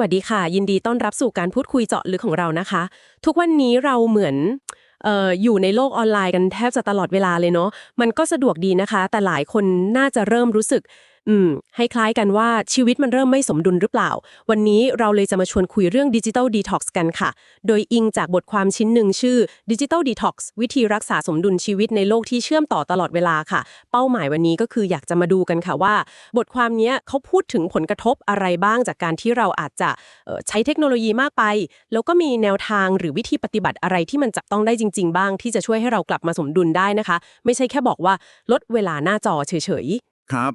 วัสดีค่ะ ยินดีต้อนรับสู่การพูดคุยเจาะลึกของเรานะคะ ทุกวันนี้เราเหมือนอออยู่ในโลกออนไลน์กันแทบจะตลอดเวลาเลยเนาะมันก็สะดวกดีนะคะ แต่หลายคนน่าจะเริ่มรู้สึก อืมให้คล้ายกันว่าชีวิตมันเริ่มไม่สมดุลหรือเปล่า วันนี้เราเลยจะมาชวนคุยเรื่องดิจิ t a ลดีท็อกซ์กันค่ะ โดยอิงจากบทความชิ้นหนึ่งชื่อ Digital Detox วิธีรักษาสมดุลชีวิตในโลกที่เชื่อมต่อตลอดเวลาค่ะ เป้าหมายวันนี้ก็คืออยากจะมาดูกันค่ะว่า บทความนี้เขาพูดถึงผลกระทบอะไรบ้างจากการที่เราอาจจะใช้เทคโนโลยีมากไป แล้วก็มีแนวทางหรือวิธีปฏิบัติอะไรที่มันจับต้องได้จริง ๆ บ้าง ที่จะช่วยให้เรากลับมาสมดุลได้นะคะ ไม่ใช่แค่บอกว่าลดเวลาหน้าจอเฉยๆครับ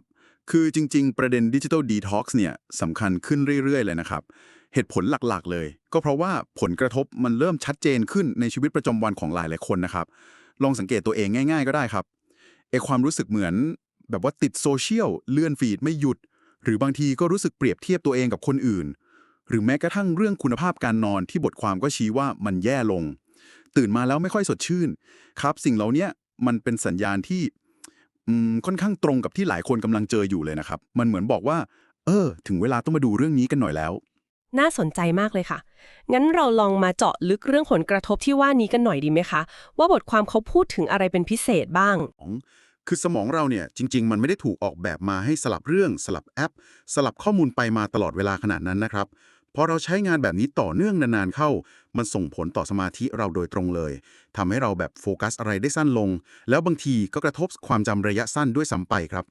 คือจริง ๆ ประเด็นดิจิทัลดีท็อกซ์เนี่ยสำคัญขึ้นเรื่อย ๆ เลยนะครับ เหตุผลหลักๆ เลย ก็เพราะว่าผลกระทบมันเริ่มชัดเจนขึ้นในชีวิตประจำวันของหลายหลายๆคนนะครับ ลองสังเกตตัวเองง่าย ๆ ก็ได้ครับไอความรู้สึกเหมือนแบบว่าติดโซเชียลเลื่อนฟีดไม่หยุด หรือบางทีก็รู้สึกเปรียบเทียบตัวเองกับคนอื่น หรือแม้กระทั่งเรื่องคุณภาพการนอนที่บทความก็ชี้ว่ามันแย่ลง ตื่นมาแล้วไม่ค่อยสดชื่น ครับ สิ่งเหล่านี้มันเป็นสัญญาณที่ ค่อนข้างตรงกับที่หลายคนกำลังเจออยู่เลยนะครับ มันเหมือนบอกว่า เออ ถึงเวลาต้องมาดูเรื่องนี้กันหน่อยแล้ว น่าสนใจมากเลยค่ะ งั้นเราลองมาเจาะลึกเรื่องผลกระทบที่ว่านี้กันหน่อยดีไหมคะ ว่าบทความเขาพูดถึงอะไรเป็นพิเศษบ้างของคือสมองเราเนี่ยจริง ๆ มันไม่ได้ถูกออกแบบมาให้สลับเรื่อง สลับแอป สลับข้อมูลไปมาตลอดเวลาขนาดนั้นนะครับ พอเราใช้งานแบบนี้ต่อเนื่องนานๆเข้า มันส่งผลต่อสมาธิเราโดยตรงเลยทำให้เราแบบโฟกัสอะไรได้สั้นลง แล้วบางทีก็กระทบความจำระยะสั้นด้วยซ้ำไปครับ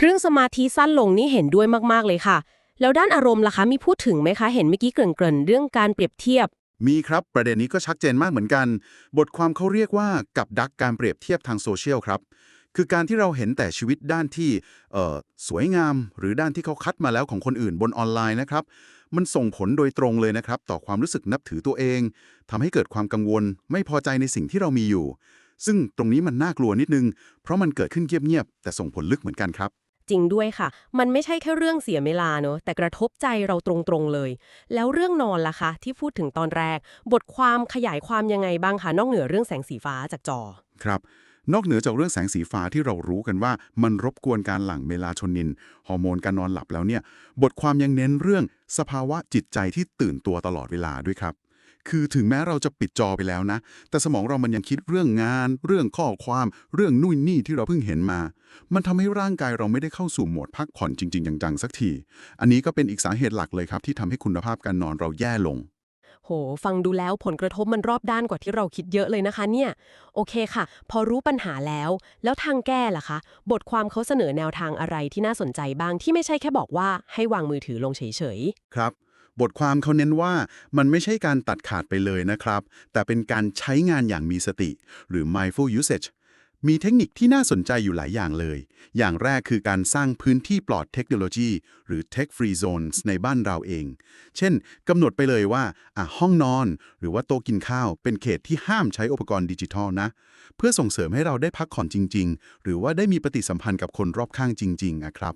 เรื่องสมาธิสั้นลงนี่เห็นด้วยมากๆเลยค่ะ แล้วด้านอารมณ์ล่ะคะมีพูดถึงไหมคะ เห็นเมื่อกี้เกริ่นๆเรื่องการเปรียบเทียบ มีครับประเด็นนี้ก็ชัดเจนมากเหมือนกัน บทความเขาเรียกว่ากับดักการเปรียบเทียบทางโซเชียลครับคือการที่เราเห็นแต่ชีวิตด้านที่เอ่อสวยงาม หรือด้านที่เขาคัดมาแล้วของคนอื่นบนออนไลน์นะครับ มันส่งผลโดยตรงเลยนะครับ ต่อความรู้สึกนับถือตัวเองทำให้เกิดความกังวล ไม่พอใจในสิ่งที่เรามีอยู่ ซึ่งตรงนี้มันน่ากลัวนิดนึง เพราะมันเกิดขึ้นเงียบๆแต่ส่งผลลึกเหมือนกันครับจริงด้วยค่ะ มันไม่ใช่แค่เรื่องเสียเวลาเนอะแต่กระทบใจเราตรงๆเลย แล้วเรื่องนอนล่ะคะ ที่พูดถึงตอนแรก บทความขยายความยังไงบ้างคะนอกเหนือเรื่องแสงสีฟ้าจากจอ ครับ นอกเหนือจากเรื่องแสงสีฟ้าที่เรารู้กันว่ามันรบกวนการหลั่งเมลาโทนิน ฮอร์โมนการนอนหลับแล้วเนี่ย บทความยังเน้นเรื่องสภาวะจิตใจที่ตื่นตัวตลอดเวลาด้วยครับ คือถึงแม้เราจะปิดจอไปแล้วนะ แต่สมองเรามันยังคิดเรื่องงาน เรื่องข้อความ เรื่องนู่นนี่ที่เราเพิ่งเห็นมา มันทำให้ร่างกายเราไม่ได้เข้าสู่โหมดพักผ่อนจริง ๆ จังๆสักที อันนี้ก็เป็นอีกสาเหตุหลักเลยครับที่ทำให้คุณภาพการนอนเราแย่ลง โห ฟังดูแล้วผลกระทบมันรอบด้านกว่าที่เราคิดเยอะเลยนะคะเนี่ย โอเคค่ะ พอรู้ปัญหาแล้ว แล้วทางแก้ล่ะคะ บทความเขาเสนอแนวทางอะไรที่น่าสนใจบ้างที่ไม่ใช่แค่บอกว่าให้วางมือถือลงเฉยๆ ครับ บทความเขาเน้นว่ามันไม่ใช่การตัดขาดไปเลยนะครับ แต่เป็นการใช้งานอย่างมีสติ หรือ mindful usage มีเทคนิคที่น่าสนใจอยู่หลายอย่างเลย อย่างแรกคือการสร้างพื้นที่ปลอดเทคโนโลยี หรือ tech free zones ในบ้านเราเอง เช่นกำหนดไปเลยว่าอะห้องนอน หรือว่าโต๊ะกินข้าว เป็นเขตที่ห้ามใช้อุปกรณ์ดิจิทัลนะ เพื่อส่งเสริมให้เราได้พักผ่อนจริง ๆ หรือว่าได้มีปฏิสัมพันธ์กับคนรอบข้างจริงๆนะครับ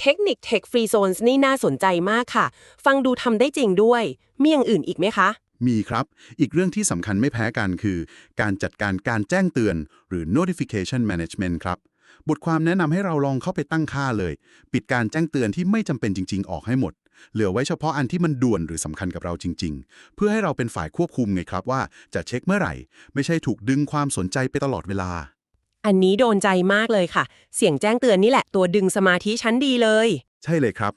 เทคนิค Tech Free Zones นี่น่าสนใจมากค่ะ ฟังดูทำได้จริงด้วย มีอย่างอื่นอีกไหมคะ มีครับ อีกเรื่องที่สำคัญไม่แพ้กันคือ การจัดการการแจ้งเตือน หรือ notification management ครับ บทความแนะนำให้เราลองเข้าไปตั้งค่าเลย ปิดการแจ้งเตือนที่ไม่จำเป็นจริง ๆ ออกให้หมด เหลือไว้เฉพาะอันที่มันด่วนหรือสำคัญกับเราจริง ๆ เพื่อให้เราเป็นฝ่ายควบคุมไงครับว่าจะเช็คเมื่อไหร่ ไม่ใช่ถูกดึงความสนใจไปตลอดเวลา อันนี้โดนใจมากเลยค่ะ เสียงแจ้งเตือนนี่แหละตัวดึงสมาธิชั้นดีเลย ใช่เลยครับ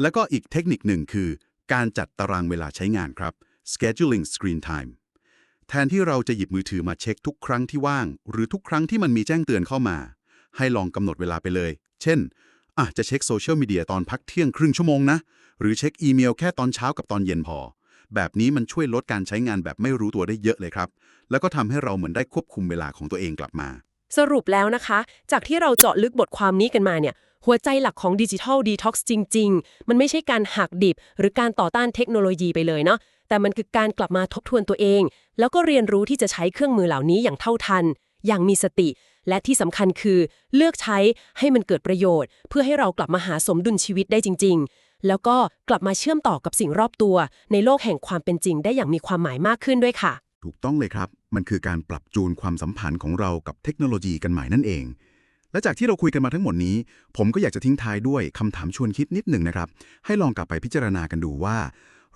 แล้วก็อีกเทคนิคหนึ่งคือ การจัดตารางเวลาใช้งานครับ scheduling screen time แทนที่เราจะหยิบมือถือมาเช็คทุกครั้งที่ว่าง หรือทุกครั้งที่มันมีแจ้งเตือนเข้ามา ให้ลองกำหนดเวลาไปเลย เช่นอะจะเช็คโซเชียลมีเดียตอนพักเที่ยงครึ่งชั่วโมงนะ หรือเช็คอีเมลแค่ตอนเช้ากับตอนเย็นพอ แบบนี้มันช่วยลดการใช้งานแบบไม่รู้ตัวได้เยอะเลยครับ แล้วก็ทำให้เราเหมือนได้ควบคุมเวลาของตัวเองกลับมา สรุปแล้วนะคะ จากที่เราเจาะลึกบทความนี้กันมาเนี่ย หัวใจหลักของดิจิทัลดีท็อกซ์จริง ๆ มันไม่ใช่การหักดิบ หรือการต่อต้านเทคโนโลยีไปเลยเนาะแต่มันคือการกลับมาทบทวนตัวเอง แล้วก็เรียนรู้ที่จะใช้เครื่องมือเหล่านี้อย่างเท่าทัน อย่างมีสติ และที่สำคัญคือ เลือกใช้ให้มันเกิดประโยชน์ เพื่อให้เรากลับมาหาสมดุลชีวิตได้จริง ๆ แล้วก็กลับมาเชื่อมต่อกับสิ่งรอบตัว ในโลกแห่งความเป็นจริงได้อย่างมีความหมายมากขึ้นด้วยค่ะ ถูกต้องเลยครับ มันคือการปรับจูนความสัมพันธ์ของเรากับเทคโนโลยีกันใหม่นั่นเอง และจากที่เราคุยกันมาทั้งหมดนี้ ผมก็อยากจะทิ้งท้ายด้วยคำถามชวนคิดนิดหนึ่งนะครับ ให้ลองกลับไปพิจารณากันดูว่า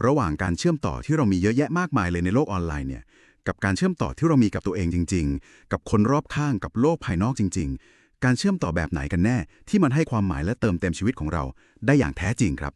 ระหว่างการเชื่อมต่อที่เรามีเยอะแยะมากมายเลยในโลกออนไลน์เนี่ย กับการเชื่อมต่อที่เรามีกับตัวเองจริง ๆ กับคนรอบข้างกับโลกภายนอกจริง ๆ การเชื่อมต่อแบบไหนกันแน่ ที่มันให้ความหมายและเติมเต็มชีวิตของเรา ได้อย่างแท้จริงครับ